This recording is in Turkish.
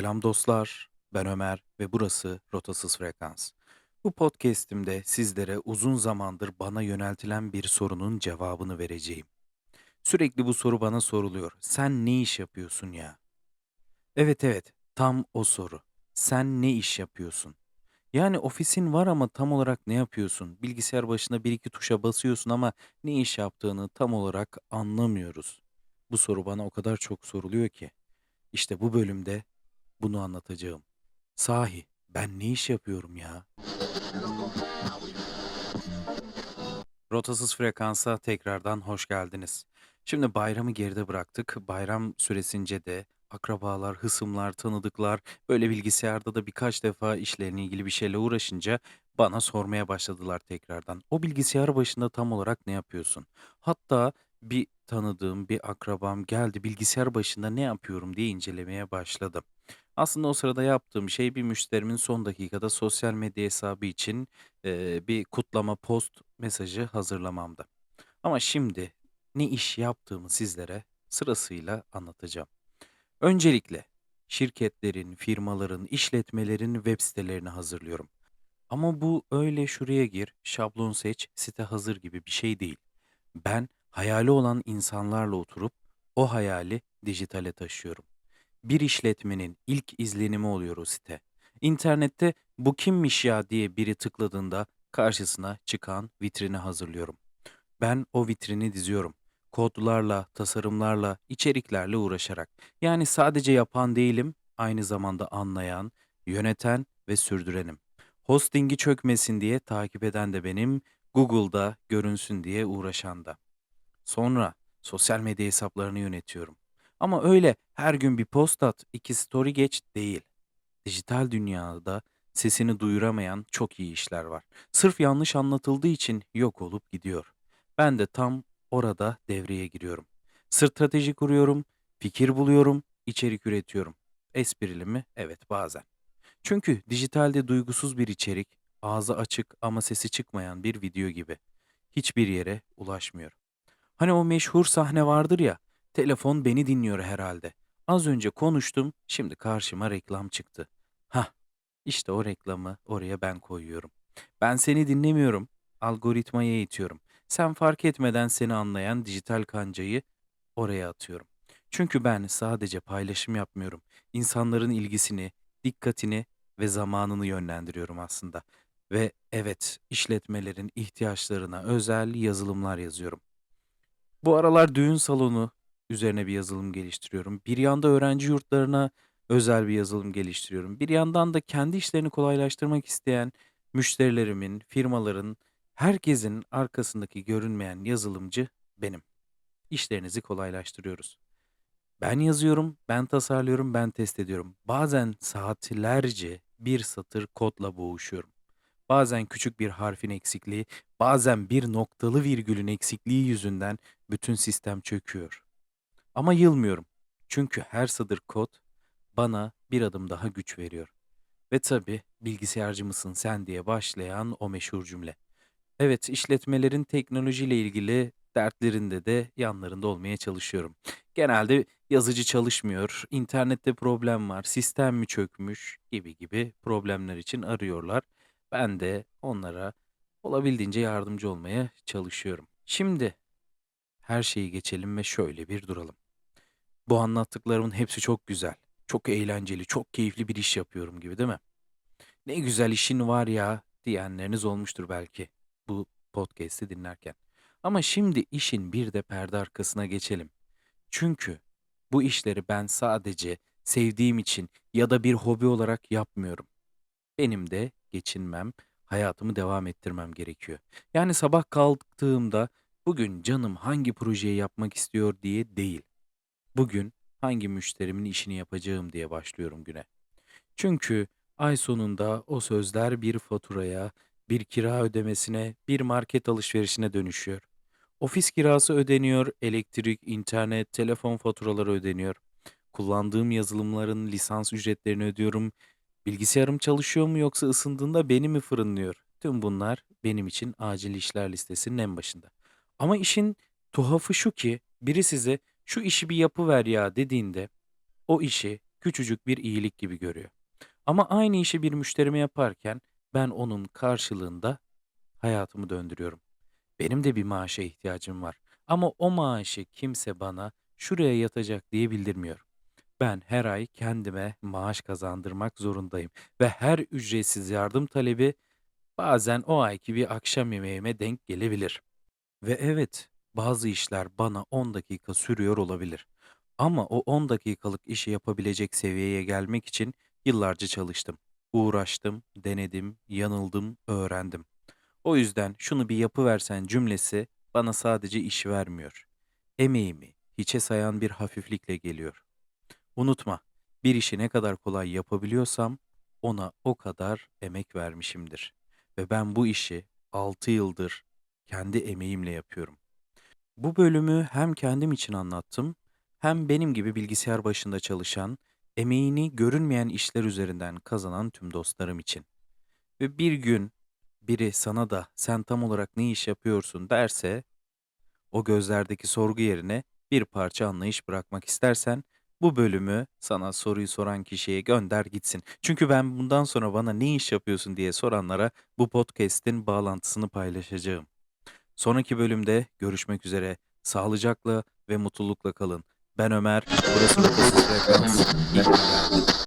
Selam dostlar, ben Ömer ve burası Rotasız Frekans. Bu podcast'imde sizlere uzun zamandır bana yöneltilen bir sorunun cevabını vereceğim. Sürekli bu soru bana soruluyor. Sen ne iş yapıyorsun ya? Evet evet, tam o soru. Sen ne iş yapıyorsun? Yani ofisin var ama tam olarak ne yapıyorsun? Bilgisayar başında bir iki tuşa basıyorsun ama ne iş yaptığını tam olarak anlamıyoruz. Bu soru bana o kadar çok soruluyor ki. İşte bu bölümde bunu anlatacağım. Sahi ben ne iş yapıyorum ya? Rotasız frekansa tekrardan hoş geldiniz. Şimdi bayramı geride bıraktık. Bayram süresince de akrabalar, hısımlar, tanıdıklar böyle bilgisayarda da birkaç defa işlerine ilgili bir şeyle uğraşınca bana sormaya başladılar tekrardan. O bilgisayar başında tam olarak ne yapıyorsun? Hatta bir tanıdığım, bir akrabam geldi bilgisayar başında ne yapıyorum diye incelemeye başladı. Aslında o sırada yaptığım şey bir müşterimin son dakikada sosyal medya hesabı için, eee, bir kutlama post mesajı hazırlamamdı. Ama şimdi ne iş yaptığımı sizlere sırasıyla anlatacağım. Öncelikle şirketlerin, firmaların, işletmelerin web sitelerini hazırlıyorum. Ama bu öyle şuraya gir, şablon seç, site hazır gibi bir şey değil. Ben hayali olan insanlarla oturup o hayali dijitale taşıyorum. Bir işletmenin ilk izlenimi oluyor o site. İnternette bu kimmiş ya diye biri tıkladığında karşısına çıkan vitrini hazırlıyorum. Ben o vitrini diziyorum. Kodlarla, tasarımlarla, içeriklerle uğraşarak. Yani sadece yapan değilim, aynı zamanda anlayan, yöneten ve sürdürenim. Hostingi çökmesin diye takip eden de benim, Google'da görünsün diye uğraşan da. Sonra sosyal medya hesaplarını yönetiyorum. Ama öyle her gün bir post at, iki story geç değil. Dijital dünyada sesini duyuramayan çok iyi işler var. Sırf yanlış anlatıldığı için yok olup gidiyor. Ben de tam orada devreye giriyorum. Strateji kuruyorum, fikir buluyorum, içerik üretiyorum. Esprili mi? Evet bazen. Çünkü dijitalde duygusuz bir içerik, ağzı açık ama sesi çıkmayan bir video gibi. Hiçbir yere ulaşmıyor. Hani o meşhur sahne vardır ya, telefon beni dinliyor herhalde. Az önce konuştum, şimdi karşıma reklam çıktı. Hah, işte o reklamı oraya ben koyuyorum. Ben seni dinlemiyorum, algoritmaya eğitiyorum. Sen fark etmeden seni anlayan dijital kancayı oraya atıyorum. Çünkü ben sadece paylaşım yapmıyorum. İnsanların ilgisini, dikkatini ve zamanını yönlendiriyorum aslında. Ve evet, işletmelerin ihtiyaçlarına özel yazılımlar yazıyorum. Bu aralar düğün salonu üzerine bir yazılım geliştiriyorum. Bir yanda öğrenci yurtlarına özel bir yazılım geliştiriyorum. Bir yandan da kendi işlerini kolaylaştırmak isteyen müşterilerimin, firmaların, herkesin arkasındaki görünmeyen yazılımcı benim. İşlerinizi kolaylaştırıyoruz. Ben yazıyorum, ben tasarlıyorum, ben test ediyorum. Bazen saatlerce bir satır kodla boğuşuyorum. Bazen küçük bir harfin eksikliği, bazen bir noktalı virgülün eksikliği yüzünden bütün sistem çöküyor. Ama yılmıyorum. Çünkü her satır kod bana bir adım daha güç veriyor. Ve tabii bilgisayarcı mısın sen diye başlayan o meşhur cümle. Evet, işletmelerin teknolojiyle ilgili dertlerinde de yanlarında olmaya çalışıyorum. Genelde yazıcı çalışmıyor, internette problem var, sistem mi çökmüş gibi gibi problemler için arıyorlar. Ben de onlara olabildiğince yardımcı olmaya çalışıyorum. Şimdi her şeyi geçelim ve şöyle bir duralım. Bu anlattıklarımın hepsi çok güzel, çok eğlenceli, çok keyifli bir iş yapıyorum gibi değil mi? Ne güzel işin var ya diyenleriniz olmuştur belki bu podcast'i dinlerken. Ama şimdi işin bir de perde arkasına geçelim. Çünkü bu işleri ben sadece sevdiğim için ya da bir hobi olarak yapmıyorum. Benim de geçinmem, hayatımı devam ettirmem gerekiyor. Yani sabah kalktığımda bugün canım hangi projeyi yapmak istiyor diye değil. Bugün hangi müşterimin işini yapacağım diye başlıyorum güne. Çünkü ay sonunda o sözler bir faturaya, bir kira ödemesine, bir market alışverişine dönüşüyor. Ofis kirası ödeniyor, elektrik, internet, telefon faturaları ödeniyor. Kullandığım yazılımların lisans ücretlerini ödüyorum. Bilgisayarım çalışıyor mu yoksa ısındığında beni mi fırınlıyor? Tüm bunlar benim için acil işler listesinin en başında. Ama işin tuhafı şu ki biri size şu işi bir yapıver ya dediğinde o işi küçücük bir iyilik gibi görüyor. Ama aynı işi bir müşterime yaparken ben onun karşılığında hayatımı döndürüyorum. Benim de bir maaşa ihtiyacım var. Ama o maaşı kimse bana şuraya yatacak diye bildirmiyor. Ben her ay kendime maaş kazandırmak zorundayım ve her ücretsiz yardım talebi bazen o ayki bir akşam yemeğime denk gelebilir. Ve evet, bazı işler bana 10 dakika sürüyor olabilir. Ama o 10 dakikalık işi yapabilecek seviyeye gelmek için yıllarca çalıştım. Uğraştım, denedim, yanıldım, öğrendim. O yüzden şunu bir yapıversen cümlesi bana sadece iş vermiyor. Emeğimi hiçe sayan bir hafiflikle geliyor. Unutma, bir işi ne kadar kolay yapabiliyorsam ona o kadar emek vermişimdir. Ve ben bu işi 6 yıldır kendi emeğimle yapıyorum. Bu bölümü hem kendim için anlattım, hem benim gibi bilgisayar başında çalışan, emeğini görünmeyen işler üzerinden kazanan tüm dostlarım için. Ve bir gün biri sana da sen tam olarak ne iş yapıyorsun derse, o gözlerdeki sorgu yerine bir parça anlayış bırakmak istersen bu bölümü sana soruyu soran kişiye gönder gitsin. Çünkü ben bundan sonra bana ne iş yapıyorsun diye soranlara bu podcast'in bağlantısını paylaşacağım. Sonraki bölümde görüşmek üzere. Sağlıcakla ve mutlulukla kalın. Ben Ömer, burası Lotus Frekans.